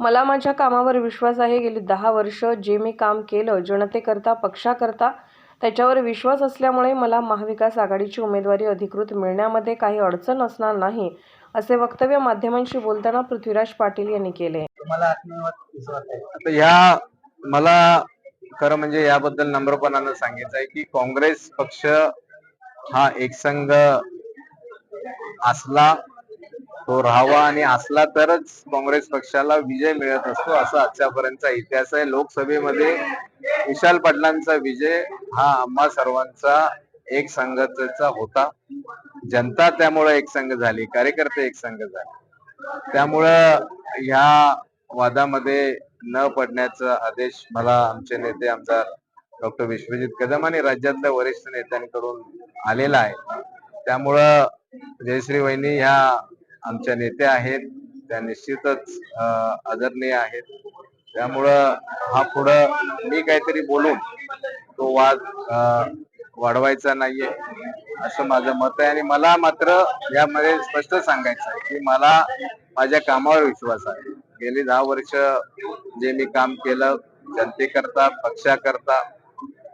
मला माझ्या कामावर विश्वास आहे. गेली दहा वर्ष जे मी काम केलं जनतेकरता पक्षाकरता त्याच्यावर विश्वास असल्यामुळे मला महाविकास आघाडीची उमेदवारी अधिकृत मिळण्यामध्ये काही अडचण असणार नाही असे वक्तव्य माध्यमांशी बोलताना पृथ्वीराज पाटील यांनी केले. या मला खरं म्हणजे याबद्दल नम्रपणानं सांगायचं आहे की काँग्रेस पक्ष हा एकसंघ असला तो राहावा आणि असला तरच काँग्रेस पक्षाला विजय मिळत असतो असा आजच्यापर्यंतचा इतिहास आहे. लोकसभेमध्ये विशाल पाटलांचा विजय हा आम्हा सर्वांचा एक संघाचा होता. जनता त्यामुळे एकसंघ झाली कार्यकर्ते एकसंघ झाले. त्यामुळं ह्या वादामध्ये न पडण्याचा आदेश मला आमचे नेते आमदार डॉक्टर विश्वजित कदम आणि राज्यातल्या वरिष्ठ नेत्यांकडून आलेला आहे. त्यामुळं जयश्री वहिनी ह्या आमच्या नेत्या आहेत त्या निश्चितच अं, आदरणीय आहेत. त्यामुळं हा पुढं मी काहीतरी बोलून तो वाद वाढवायचा नाहीये असं माझं मत आहे. आणि मला मात्र यामध्ये स्पष्ट सांगायचं आहे की मला माझ्या कामावर विश्वास आहे. गेली दहा वर्ष जे मी काम केलं जनतेकरता पक्षाकरता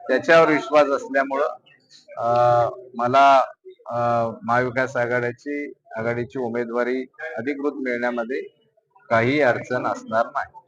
त्याच्यावर विश्वास असल्यामुळं मला महाविकास आघाड्याची आघाडीची उमेदवारी अधिकृत मिळण्यामध्ये काही अडचण असणार नाही.